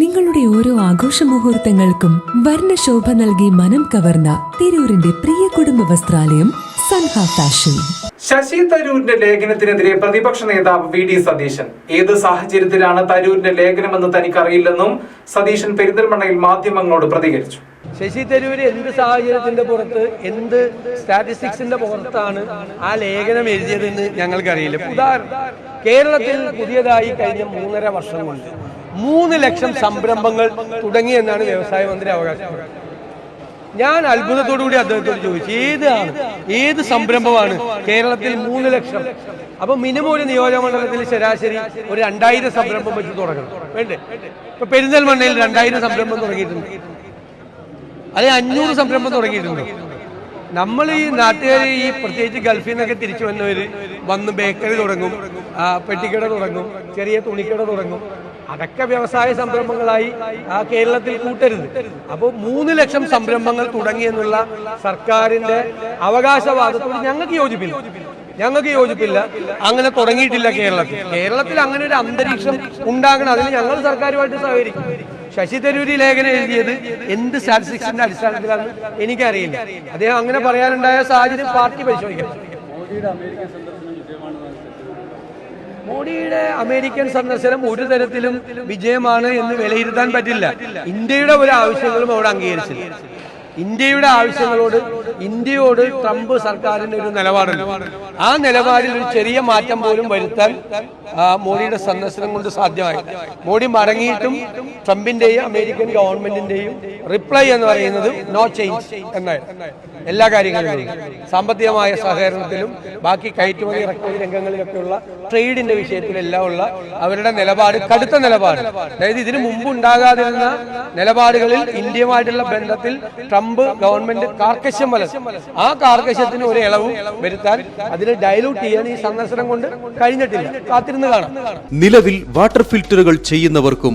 നിങ്ങളുടെ ഓരോ ആഘോഷ മുഹൂർത്തങ്ങൾക്കും വർണശോഭ നൽകി മനം കവർന്ന തിരൂരിന്റെ പ്രിയ കുടുംബ വസ്ത്രാലയം സൻഹ ഫാഷൻ. ശശി തരൂരിന്റെ ലേഖനത്തിനെതിരെ പ്രതിപക്ഷ നേതാവ് വി ഡി സതീശൻ. ഏത് സാഹചര്യത്തിലാണ് തരൂരിന്റെ ലേഖനമെന്ന് തനിക്കറിയില്ലെന്നും സതീശൻ പെരിന്തൽമണ്ണയിൽ മാധ്യമങ്ങളോട് പ്രതികരിച്ചു. ശശി തരൂര് എന്ത് സാഹചര്യത്തിന്റെ പുറത്ത് എന്ത് സ്റ്റാറ്റിസ്റ്റിക്സിന്റെ പുറത്താണ് ആ ലേഖനം എഴുതിയതെന്ന് ഞങ്ങൾക്കറിയില്ല. ഉദാഹരണം കേരളത്തിൽ പുതിയതായി കഴിഞ്ഞ മൂന്നര വർഷം കൊണ്ട് മൂന്ന് ലക്ഷം സംരംഭങ്ങൾ തുടങ്ങിയെന്നാണ് വ്യവസായ മന്ത്രി അവകാശപ്പെടുന്നത് ഞാൻ അത്ഭുതത്തോടുകൂടി അദ്ദേഹത്തോട് ചോദിച്ചു ഏതാണ് ഏത് സംരംഭമാണ് കേരളത്തിൽ മൂന്ന് ലക്ഷം? അപ്പൊ മിനിമം ഒരു നിയോജകമണ്ഡലത്തിൽ ശരാശരി ഒരു രണ്ടായിരം സംരംഭം വെച്ച് തുടങ്ങണം. വേണ്ടേ? ഇപ്പൊ പെരിന്തൽമണ്ണയിൽ രണ്ടായിരം സംരംഭം തുടങ്ങിയിട്ടുണ്ട്. അതെ അഞ്ഞൂറ് സംരംഭം തുടങ്ങിയിട്ടുണ്ട് നമ്മൾ ഈ നാട്ടുകാർ ഈ പ്രത്യേകിച്ച് ഗൾഫിൽ നിന്നൊക്കെ തിരിച്ചു വന്നവര് വന്ന് ബേക്കറി തുടങ്ങും പെട്ടിക്കട തുടങ്ങും ചെറിയ തുണിക്കട തുടങ്ങും. അതൊക്കെ വ്യവസായ സംരംഭങ്ങളായി ആ കേരളത്തിൽ കൂട്ടരുത്. അപ്പോൾ മൂന്ന് ലക്ഷം സംരംഭങ്ങൾ തുടങ്ങി എന്നുള്ള സർക്കാരിന്റെ അവകാശവാദത്തോട് ഞങ്ങൾക്ക് യോജിപ്പില്ല. ഞങ്ങൾക്ക് യോജിപ്പില്ല. അങ്ങനെ തുടങ്ങിയിട്ടില്ല കേരളത്തിൽ. കേരളത്തിൽ അങ്ങനെ ഒരു അന്തരീക്ഷം ഉണ്ടാകണം. അതിന് ഞങ്ങൾ സർക്കാരുമായിട്ട് സഹകരിക്കും. ശശി തരൂരി ലേഖനം എഴുതിയത് എന്ത് സ്റ്റാറ്റിസ്റ്റിക്സിന്റെ അടിസ്ഥാനത്തിലാണ് എനിക്കറിയില്ല. അദ്ദേഹം അങ്ങനെ പറയാനുണ്ടായ സാഹചര്യം പാർട്ടി പരിശോധിക്കണം മോഡിയുടെ അമേരിക്കൻ സന്ദർശനം ഒരു തരത്തിലും വിജയമാണ് എന്ന് വിലയിരുത്താൻ പറ്റില്ല. ഇന്ത്യയുടെ ഒരു ആവശ്യങ്ങളും അവിടെ അംഗീകരിച്ചില്ല. ഇന്ത്യയുടെ ആവശ്യങ്ങളോട് ഇന്ത്യയോട് ട്രംപ് സർക്കാരിന് ഒരു നിലപാടുണ്ട്. ആ നിലപാടിൽ ഒരു ചെറിയ മാറ്റം പോലും വരുത്താൻ മോഡിയുടെ സന്ദർശനം കൊണ്ട് സാധ്യമായി. മോഡി മടങ്ങിയിട്ടും ട്രംപിന്റെയും അമേരിക്കൻ ഗവൺമെന്റിന്റെയും റിപ്ലൈ എന്ന് പറയുന്നത് നോ ചേഞ്ച് എന്നാണ് എല്ലാ കാര്യങ്ങളിലും സാമ്പത്തികമായ സഹകരണത്തിലും ബാക്കി കയറ്റുമതി ഇറക്കുമതി രംഗങ്ങളിലൊക്കെയുള്ള ട്രേഡിന്റെ വിഷയത്തിലെല്ലാം ഉള്ള അവരുടെ നിലപാട് കടുത്ത നിലപാട്. അതായത് ഇതിനു മുമ്പ് ഉണ്ടാകാതിരുന്ന നിലപാടുകളിൽ ഇന്ത്യയുമായിട്ടുള്ള ബന്ധത്തിൽ ട്രംപ് ഗവൺമെന്റ് കാർക്കശ്യം വല ആ കാർക്കശ്യത്തിന് ഒരു ഇളവും വരുത്താൻ അതിനെ ഡയലൂട്ട് ചെയ്യാൻ ഈ സന്ദർശനം കൊണ്ട് കഴിഞ്ഞിട്ടില്ല. കാത്തിരുന്ന് കാണാം. നിലവിൽ വാട്ടർ ഫിൽറ്ററുകൾ ചെയ്യുന്നവർക്കും